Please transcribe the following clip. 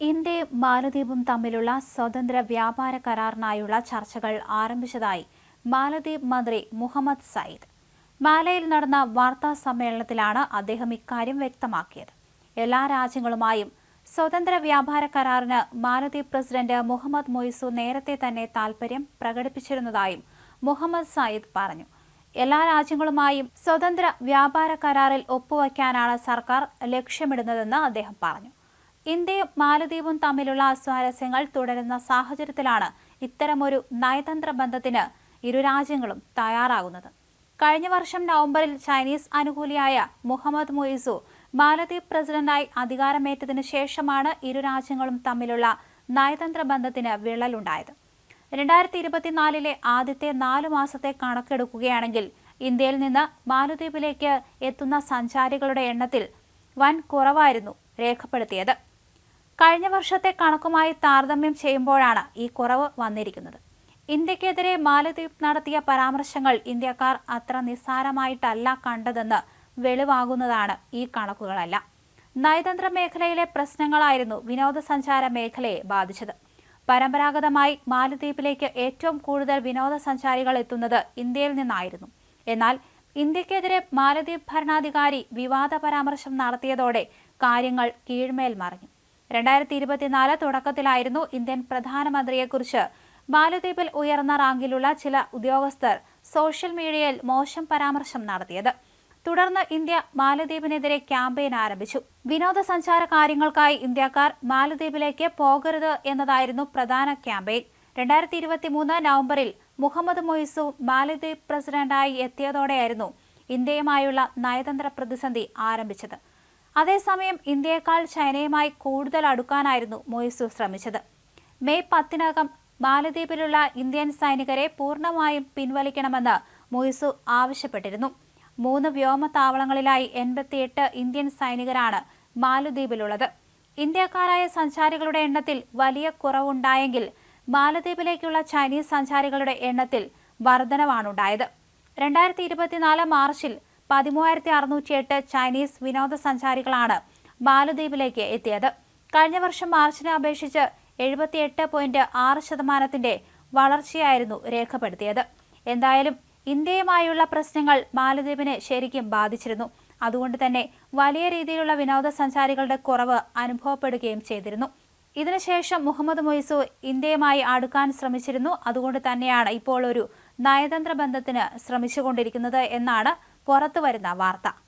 ഇന്ത്യയും മാലദ്വീപും തമ്മിലുള്ള സ്വതന്ത്ര വ്യാപാര കരാറിനായുള്ള ചർച്ചകൾ ആരംഭിച്ചതായി മാലദ്വീപ് മന്ത്രി മുഹമ്മദ് സയ്യിദ്. മാലയിൽ നടന്ന വാർത്താ സമ്മേളനത്തിലാണ് അദ്ദേഹം ഇക്കാര്യം വ്യക്തമാക്കിയത്. എല്ലാ രാജ്യങ്ങളുമായും സ്വതന്ത്ര വ്യാപാര കരാറിന് മാലദ്വീപ് പ്രസിഡന്റ് മുഹമ്മദ് മൊയ്സു നേരത്തെ തന്നെ താൽപര്യം പ്രകടിപ്പിച്ചിരുന്നതായും മുഹമ്മദ് സയ്യിദ് പറഞ്ഞു. എല്ലാ രാജ്യങ്ങളുമായും സ്വതന്ത്ര വ്യാപാര കരാറിൽ ഒപ്പുവയ്ക്കാനാണ് സർക്കാർ ലക്ഷ്യമിടുന്നതെന്ന് അദ്ദേഹം പറഞ്ഞു. ഇന്ത്യയും മാലദ്വീപും തമ്മിലുള്ള അസ്വാരസ്യങ്ങൾ തുടരുന്ന സാഹചര്യത്തിലാണ് ഇത്തരമൊരു നയതന്ത്ര ബന്ധത്തിന് ഇരു രാജ്യങ്ങളും തയ്യാറാകുന്നത്. കഴിഞ്ഞ വർഷം നവംബറിൽ ചൈനീസ് അനുകൂലിയായ മുഹമ്മദ് മൊയ്സു മാലദ്വീപ് പ്രസിഡന്റായി അധികാരമേറ്റതിനു ശേഷമാണ് ഇരു രാജ്യങ്ങളും തമ്മിലുള്ള നയതന്ത്ര ബന്ധത്തിന് വിള്ളലുണ്ടായത്. രണ്ടായിരത്തി ഇരുപത്തിനാലിലെ ആദ്യത്തെ നാലു മാസത്തെ കണക്കെടുക്കുകയാണെങ്കിൽ ഇന്ത്യയിൽ നിന്ന് മാലദ്വീപിലേക്ക് എത്തുന്ന സഞ്ചാരികളുടെ എണ്ണത്തിൽ വൻ കുറവായിരുന്നു രേഖപ്പെടുത്തിയത്. കഴിഞ്ഞ വർഷത്തെ കണക്കുമായി താരതമ്യം ചെയ്യുമ്പോഴാണ് ഈ കുറവ് വന്നിരിക്കുന്നത്. ഇന്ത്യക്കെതിരെ മാലദ്വീപ് നടത്തിയ പരാമർശങ്ങൾ ഇന്ത്യക്കാർ അത്ര നിസ്സാരമായിട്ടല്ല കണ്ടതെന്ന് വെളിവാകുന്നതാണ് ഈ കണക്കുകളല്ല. നയതന്ത്ര മേഖലയിലെ പ്രശ്നങ്ങളായിരുന്നു വിനോദസഞ്ചാര മേഖലയെ ബാധിച്ചത്. പരമ്പരാഗതമായി മാലദ്വീപിലേക്ക് ഏറ്റവും കൂടുതൽ വിനോദസഞ്ചാരികൾ എത്തുന്നത് ഇന്ത്യയിൽ നിന്നായിരുന്നു. എന്നാൽ ഇന്ത്യക്കെതിരെ മാലദ്വീപ് ഭരണാധികാരി വിവാദ പരാമർശം നടത്തിയതോടെ കാര്യങ്ങൾ കീഴ്മേൽ മറിഞ്ഞു. രണ്ടായിരത്തി ഇരുപത്തിനാല് തുടക്കത്തിലായിരുന്നു ഇന്ത്യൻ പ്രധാനമന്ത്രിയെക്കുറിച്ച്. മാലദ്വീപിൽ ഉയർന്ന റാങ്കിലുള്ള ചില ഉദ്യോഗസ്ഥർ സോഷ്യൽ മീഡിയയിൽ മോശം പരാമർശം നടത്തിയത്. തുടർന്ന് ഇന്ത്യ മാലദ്വീപിനെതിരെ ക്യാമ്പയിൻ ആരംഭിച്ചു. വിനോദസഞ്ചാര കാര്യങ്ങൾക്കായി ഇന്ത്യക്കാർ മാലദ്വീപിലേക്ക് പോകരുത് എന്നതായിരുന്നു പ്രധാന ക്യാമ്പയിൻ. രണ്ടായിരത്തി ഇരുപത്തി മൂന്ന് നവംബറിൽ മുഹമ്മദ് മൊയ്സു മാലദ്വീപ് പ്രസിഡന്റായി എത്തിയതോടെയായിരുന്നു ഇന്ത്യയുമായുള്ള നയതന്ത്ര പ്രതിസന്ധി ആരംഭിച്ചത്. അതേസമയം ഇന്ത്യയേക്കാൾ ചൈനയുമായി കൂടുതൽ അടുക്കാനായിരുന്നു മൊയ്സു ശ്രമിച്ചത്. മെയ് പത്തിനകം മാലദ്വീപിലുള്ള ഇന്ത്യൻ സൈനികരെ പൂർണമായും പിൻവലിക്കണമെന്ന് മൊയ്സു ആവശ്യപ്പെട്ടിരുന്നു. മൂന്ന് വ്യോമതാവളങ്ങളിലായി എൺപത്തിയെട്ട് ഇന്ത്യൻ സൈനികരാണ് മാലദ്വീപിലുള്ളത്. ഇന്ത്യക്കാരായ സഞ്ചാരികളുടെ എണ്ണത്തിൽ വലിയ കുറവുണ്ടായെങ്കിൽ മാലദ്വീപിലേക്കുള്ള ചൈനീസ് സഞ്ചാരികളുടെ എണ്ണത്തിൽ വർധനവാണുണ്ടായത്. രണ്ടായിരത്തി ഇരുപത്തിനാല് മാർച്ചിൽ പതിമൂവായിരത്തി അറുന്നൂറ്റിയെട്ട് ചൈനീസ് വിനോദസഞ്ചാരികളാണ് മാലദ്വീപിലേക്ക് എത്തിയത്. കഴിഞ്ഞ വർഷം മാർച്ചിനെ അപേക്ഷിച്ച് എഴുപത്തിയെട്ട് പോയിന്റ് ആറ് ശതമാനത്തിന്റെ വളർച്ചയായിരുന്നു രേഖപ്പെടുത്തിയത്. എന്തായാലും ഇന്ത്യയുമായുള്ള പ്രശ്നങ്ങൾ മാലദ്വീപിനെ ശരിക്കും ബാധിച്ചിരുന്നു. അതുകൊണ്ട് തന്നെ വലിയ രീതിയിലുള്ള വിനോദസഞ്ചാരികളുടെ കുറവ് അനുഭവപ്പെടുകയും ചെയ്തിരുന്നു. ഇതിനുശേഷം മുഹമ്മദ് മൊയ്സു ഇന്ത്യയുമായി അടുക്കാൻ ശ്രമിച്ചിരുന്നു. അതുകൊണ്ട് തന്നെയാണ് ഇപ്പോൾ ഒരു നയതന്ത്ര ബന്ധത്തിന് ശ്രമിച്ചുകൊണ്ടിരിക്കുന്നത് എന്നാണ് പുറത്തുവരുന്ന വാർത്ത.